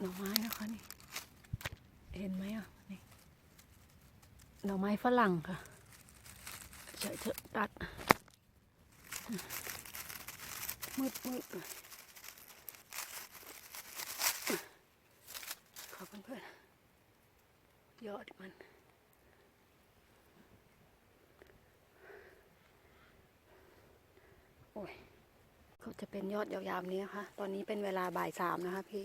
หน่อไม้นะคะนี่ เห็นไหมอะนี่หน่อไม้ฝรั่งค่ะเฉยเฉยตัดมืดมืดเลยขอเพื่อนๆยอดมันโอ้ยเขาจะเป็นยอดยาวๆนี้นะคะ ตอนนี้เป็นเวลาบ่ายสามนะคะพี่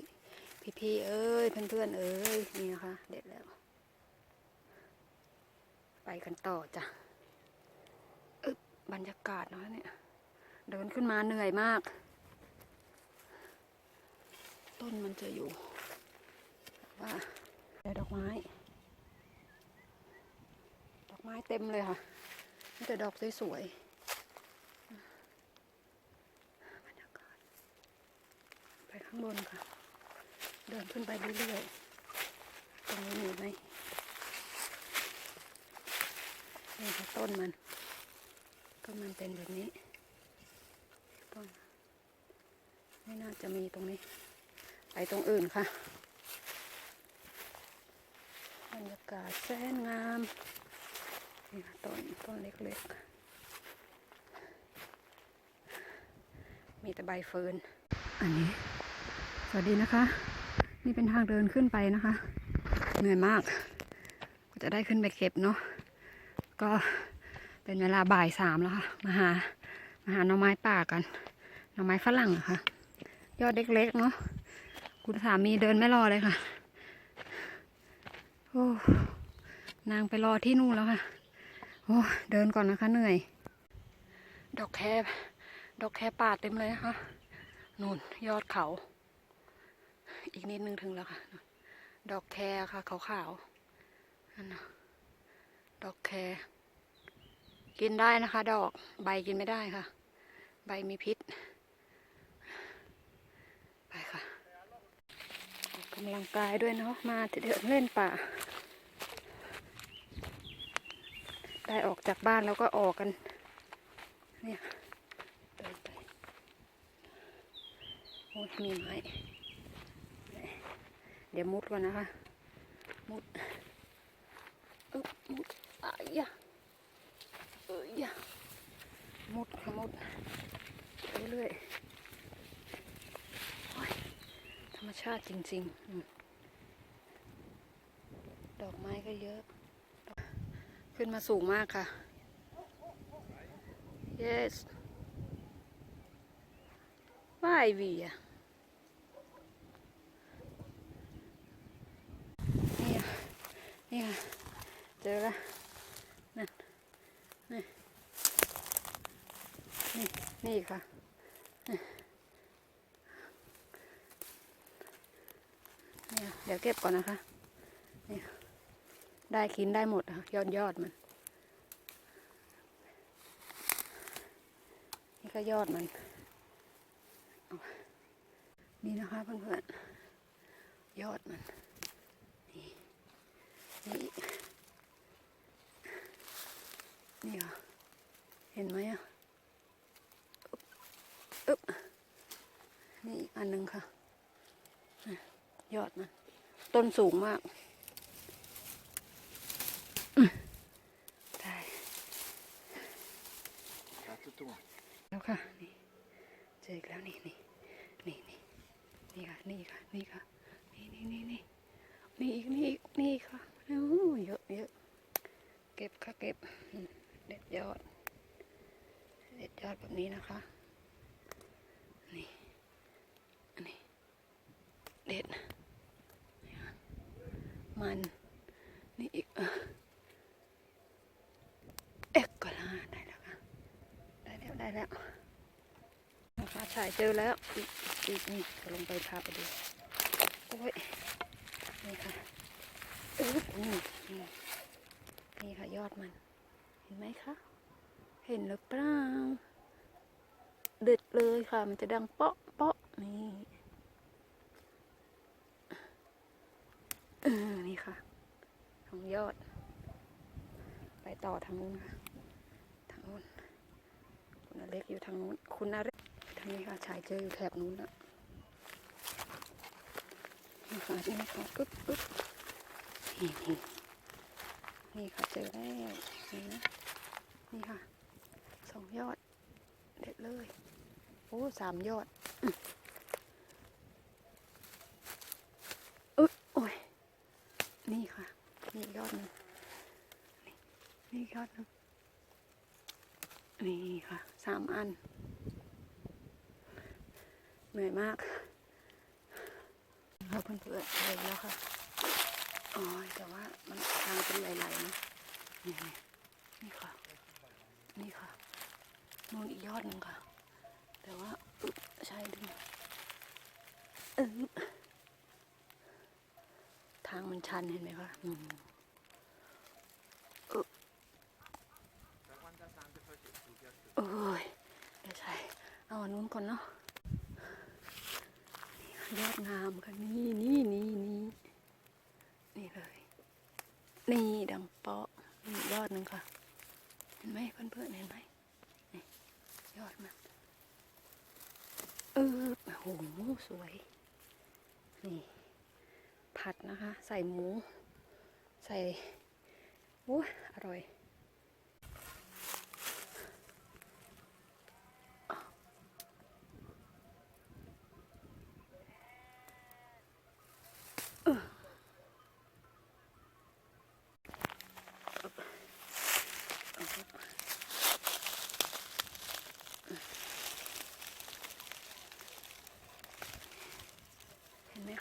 พี่ๆเอ้ย เพื่อนๆเอ้ย นี่นะคะ เด็ดแล้ว ไปกันต่อจ้ะอึ๊บบรรยากาศเนาะเนี่ย เดินขึ้นมาเหนื่อยมาก ต้นมันจะอยู่ว่าแต่ดอกไม้ ดอกไม้เต็มเลยค่ะมีแต่ดอกสวยๆบรรยากาศไปข้างบนค่ะ เดินขึ้นไปเรื่อยๆตรงนี้มีไหมนี่ค่ะต้นมัน ก็มันเป็นแบบนี้ต้นไม่น่าจะมีตรงนี้ ไปตรงอื่นค่ะบรรยากาศแสนงามนี่ค่ะต้นต้นเล็กๆ มีแต่ใบเฟิร์นอันนี้ สวัสดีนะคะ นี่เป็นทางเดินขึ้นไปนะคะ เหนื่อยมากก็จะได้ขึ้นไปเก็บเนาะก็เป็นเวลาบ่ายสามแล้วค่ะมาหามาหาหน่อไม้ป่ากันหน่อไม้ฝรั่งะค่ะ ยอดเล็กๆเนาะคุณสามีเดินไม่รอเลยค่ะโอ้นางไปรอที่นู่นแล้วค่ะโอ้เดินก่อนนะคะเหนื่อย ดอกแคบดอกแคป่าเต็มเลยนะคะนู่นยอดเขา อีกนิดนึงถึงแล้วค่ะ ดอกแคร์ค่ะขาวๆนั่นนะดอกแคร์กินได้นะคะ ดอกใบกินไม่ได้ค่ะ ใบมีพิษ ไปค่ะออกกำลังกายด้วยเนาะมาเดินเล่นป่า ได้ออกจากบ้านแล้วก็ออกกัน เนี่ยเดินไปโอ้ยมีไม้ เดี๋ยวมุดก่อนนะคะ มุดอึ๊บมุดอายะเอ้ยยะมุดค่ะมุดเรื่อยโอ้ยธรรมชาติจริง ๆ ดอกไม้ก็เยอะ ขึ้นมาสูงมากค่ะ yes ว่าไอวีอะนี่อะ นี่ค่ะเจอละนั่นนี่นี่นี่ค่ะนี่เนี่ยเดี๋ยวเก็บก่อนนะคะนี่ได้กินได้หมดค่ะยอดยอดมันนี่ก็ยอดมันนี่นะคะเพื่อนๆยอดมัน นี่นี่ค่ะเห็นไหมอะอึ๊บอึ๊บนี่อีกอันหนึ่งค่ะ ยอดมันต้นสูงมากได้แล้วค่ะ นี่เจออีกแล้วนี่นี่นี่นี่นี่ค่ะ นี่ค่ะ นี่ค่ะ นี่นี่นี่นี่นี่อีกนี่อีกนี่อีกค่ะโอ้เยอะเยอะเก็บค่ะเก็บอืมเด็ดยอด เด็ดยอดแบบ นะคะนี่อันนี้เด็ดนะมันนี่อีกเอ็กก็ละได้แล้วค่ะได้แล้วได้แล้วนะคะฉายเจอแล้วอีกอีกนี่จะลงไปพาไปดูโอ้ยนี่ค่ะอึ๊บนี่นี่นี่ค่ะยอดมัน เห็นไหมคะ เห็นหรือเปล่า เด็ดเลยค่ะ มันจะดังเปาะเปาะนี่นี่ค่ะทางยอด ไปต่อทางนู้นค่ะ ทางนู้น คุณอเล็กอยู่ทางนู้น คุณอเล็กทางนี้ค่ะ ชายเจออยู่แถบนู้นนะนนี่ค่ะนี่ค่ะปึ๊บปึ๊บนี่นี่นี่ค่ะเจอแล้วนี่นะนี่ค่ะสองยอด เด็ดเลย อ้สามยอดอืมอึ๊บโอ้ย นี่ค่ะ นี่ยอดหนึ่งนี่นี่ยอดหนึ่งนี่ค่ะสามอัน เหนื่อยมากค่ะเพื่อนๆเลยแล้วค่ะอ๋อแต่ว่ามันทางเป็นไหลๆนะนี่นี่นี่ค่ะ นี่ค่ะนู่นอีกยอดหนึ่งค่ะ แต่ว่าใช่ดึงเออทางมันชันเห็นไหมคะอืมอึ๊บโอ้ยเดี๋ยวใช่เอาอันนู้นก่อนเนาะยอดงามค่ะนี่นี่นี่นี่นี่เลย นี่ดังเปาะนี่ยอดหนึ่งค่ะ เห็นไหมเพื่อนๆเห็นไหมนี่ยอดมัน เออโอ้โหสวย นี่ ผัดนะคะ ใส่หมู ใส่โอ้อร่อย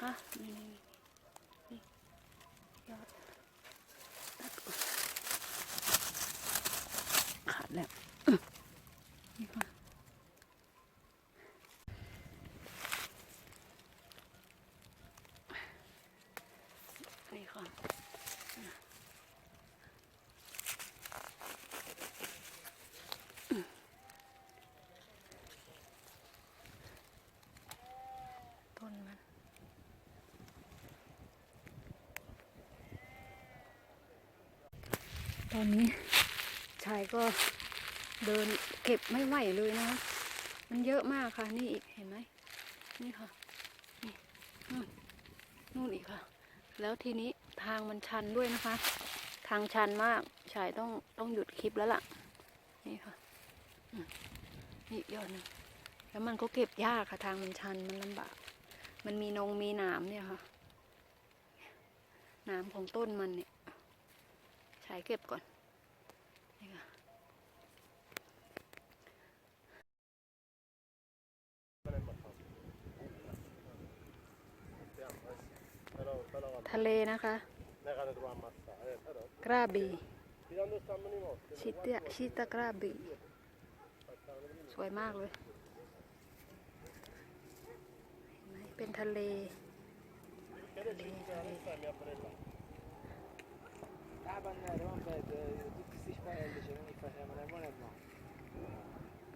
นไหมคะนี่นี่นี่ยอดขาดแล้วอื้อนี่ค่ะนี่ค่ะต้นมัน ตอนนี้ชายก็เดินเก็บไม่ไหวเลยนะคะมันเยอะมากค่ะ นี่อีกเห็นไหมนี่ค่ะนี่นู่นนู่นอีกค่ะ แล้วทีนี้ทางมันชันด้วยนะคะ ทางชันมากชายต้องต้องหยุดคลิปแล้วล่ะ นี่ค่ะนี่ยอดหนึงแล้วมันก็เก็บยากค่ะ ทางมันชันมันลำบาก มันมีนงมีหนามเนี่ยค่ะหนามของต้นมันเนี่ย ใช้เก็บก่อนนี่ค่ะทะเลนะคะกระบี่ชิตะชิตะกระบี่สวยมากเลยเห็นไหมเป็นทะเลทะเล ทะเล تعبان روان بعد تكسيش بقى اللي شغالين فاهم انا ما نبغى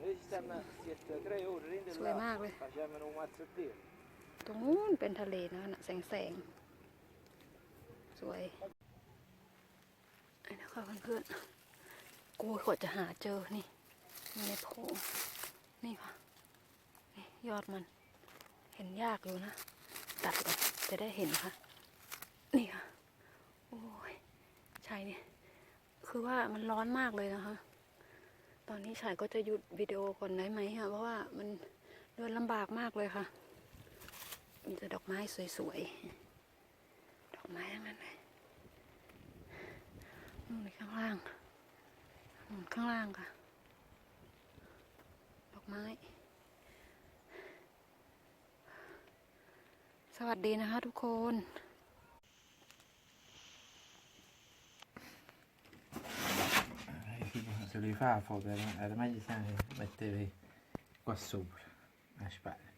ليش تم يتدري هو رين สวยมากเลย عشان من وما تصدق ตรงนู้นเป็นทะเลนะคะน่ะแสงแสงๆสวยไอ้นะคะเพื่อนๆกูกว่าจะหาเจอนี่มีในโพรงนี่ค่ะ นี่ยอดมัน เห็นยากอยู่นะ ตัดก่อนจะได้เห็นค่ะ ชายเนี่ย คือว่ามันร้อนมากเลยนะคะ ตอนนี้ชายก็จะหยุดวิดีโอก่อนได้ไหมคะเพราะว่ามันเดินลำบากมากเลยค่ะ มีแต่ดอกไม้สวยๆ ดอกไม้ทั้งนั้นเลยนู่นข้างล่างนู่นข้างล่างค่ะ ดอกไม้ สวัสดีนะคะทุกคน Se li fa foto, era meglio se mettevi qua sopra, a spalle.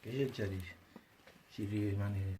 Che già dici? Ci rimane